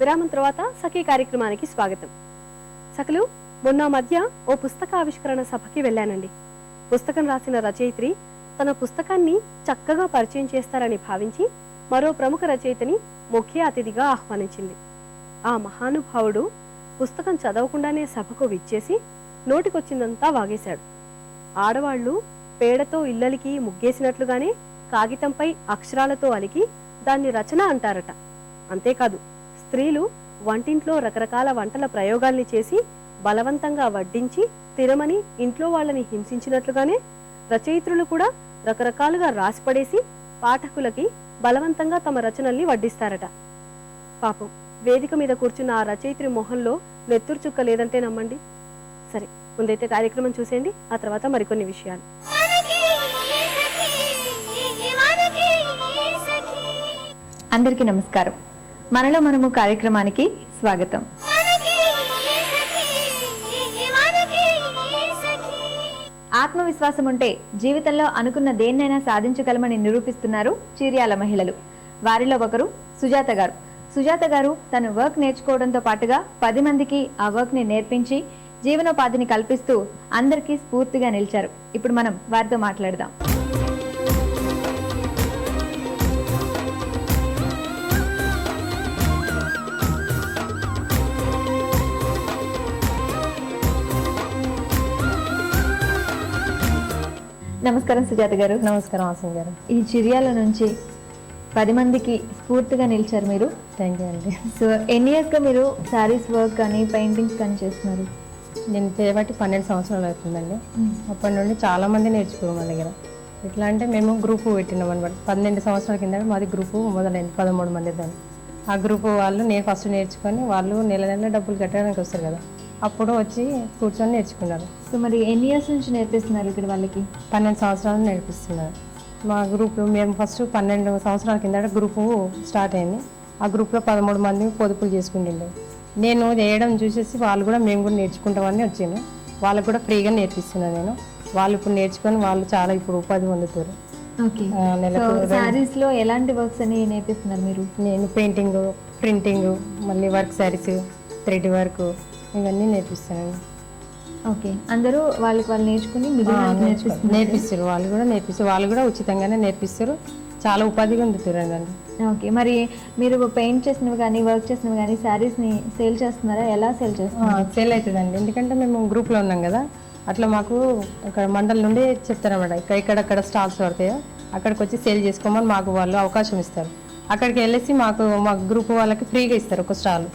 విరామం తర్వాత సఖీ కార్యక్రమానికి స్వాగతం. సఖలు మొన్న మధ్య ఓ పుస్తక ఆవిష్కరణ సభకి వెళ్ళానండి. పుస్తకం రాసిన రచయిత్రి తన పుస్తకాన్ని చక్కగా పరిచయం చేస్తారని భావించి మరో ప్రముఖ రచయితని ముఖ్య అతిథిగా ఆహ్వానించింది. ఆ మహానుభావుడు పుస్తకం చదవకుండానే సభకు విచ్చేసి నోటికొచ్చిందంతా వాగేశాడు. ఆడవాళ్ళు పేడతో ఇల్లలికి ముగ్గేసినట్లుగానే కాగితంపై అక్షరాలతో అలికి దాన్ని రచన అంటారట. అంతేకాదు స్త్రీలు వంటింట్లో రకరకాల వంటల ప్రయోగాల్ని చేసి బలవంతంగా వడ్డించి తినమని ఇంట్లో వాళ్ళని హింసించినట్లుగానే రచయిత్రులు కూడా రకరకాలుగా రాసిపడేసి పాఠకులకి బలవంతంగా తమ రచనల్ని వడ్డిస్తారట. పాపం వేదిక మీద కూర్చున్న ఆ రచయిత్రి మొహంలో నెత్తురు చుక్క లేదంటే నమ్మండి. సరే ముందైతే కార్యక్రమం చూసేయండి ఆ తర్వాత మరికొన్ని విషయాలు. అందరికీ నమస్కారం. మనలో మనము కార్యక్రమానికి స్వాగతం. ఆత్మవిశ్వాసం ఉంటే జీవితంలో అనుకున్న దేన్నైనా సాధించగలమని నిరూపిస్తున్నారు చీర్యాల మహిళలు. వారిలో ఒకరు సుజాత గారు. సుజాత గారు తను వర్క్ నేర్చుకోవడంతో పాటుగా పది మందికి ఆ వర్క్ని నేర్పించి జీవనోపాధిని కల్పిస్తూ అందరికీ స్ఫూర్తిగా నిలిచారు. ఇప్పుడు మనం వారితో మాట్లాడదాం. నమస్కారం సుజాత గారు. నమస్కారం హాసన్ గారు. ఈ చిర్యాల నుంచి పది మందికి స్ఫూర్తిగా నిలిచారు మీరు. థ్యాంక్ యూ అండి. సో ఎన్ని ఇయర్స్గా మీరు శారీస్ వర్క్ కానీ పెయింటింగ్స్ కానీ చేస్తున్నారు? నేను చేయబట్టి పన్నెండు సంవత్సరాలు అవుతుందండి. అప్పటి నుండి చాలా మంది నేర్చుకున్నాం మా దగ్గర. ఎట్లా అంటే మేము గ్రూప్ పెట్టినాం అనమాట పన్నెండు సంవత్సరాల కింద మాది గ్రూపు మొదలైంది పదమూడు మంది దాన్ని ఆ గ్రూప్ వాళ్ళు నేను ఫస్ట్ నేర్చుకొని వాళ్ళు నెల నెల డబ్బులు కట్టడానికి వస్తారు కదా. అప్పుడు వచ్చి కూర్చొని నేర్చుకున్నారు. సో మరి ఎన్ని ఇయర్స్ నుంచి నేర్పిస్తున్నారు ఇక్కడ వాళ్ళకి? పన్నెండు సంవత్సరాలు నేర్పిస్తున్నారు. మా గ్రూప్ మేము ఫస్ట్ పన్నెండు సంవత్సరాల కింద గ్రూపు స్టార్ట్ అయింది. ఆ గ్రూప్లో పదమూడు మంది పొదుపులు చేసుకుంటుండే. నేను చేయడం చూసేసి వాళ్ళు కూడా మేము కూడా నేర్చుకుంటామని వచ్చాను వాళ్ళకు కూడా ఫ్రీగా నేర్పిస్తున్నాను నేను. వాళ్ళు ఇప్పుడు నేర్చుకొని వాళ్ళు చాలా ఇప్పుడు ఉపాధి పొందుతారు. లో ఎలాంటి వర్క్స్ అని నేర్పిస్తున్నారు మీరు? నేను పెయింటింగ్ ప్రింటింగ్ మళ్ళీ వర్క్ శారీస్ థ్రెడ్ వర్క్ ఇవన్నీ నేర్పిస్తాను ఓకే. అందరూ వాళ్ళకి వాళ్ళు నేర్చుకుని మిగిలిన నేర్పిస్తున్నారు. నేర్పిస్తారు. వాళ్ళు కూడా నేర్పిస్తారు. వాళ్ళు కూడా ఉచితంగానే నేర్పిస్తారు. చాలా ఉపాధిగా పొందుతారు అండి ఓకే. మరి మీరు పెయింట్ చేసినవి కానీ వర్క్ చేసినవి కానీ శారీస్ని సేల్ చేస్తున్నారా? ఎలా సేల్ చేస్తున్నారు? సేల్ అవుతుందండి. ఎందుకంటే మేము గ్రూప్లో ఉన్నాం కదా. అట్లా మాకు అక్కడ మండలి నుండి చెప్తారన్నమాట. ఇక్కడ ఎక్కడెక్కడ స్టాల్స్ పడతాయో? అక్కడికి వచ్చి సేల్ చేసుకోమని మాకు వాళ్ళు అవకాశం ఇస్తారు. అక్కడికి వెళ్ళేసి మాకు మా గ్రూప్ వాళ్ళకి ఫ్రీగా ఇస్తారు ఒక స్టాల్.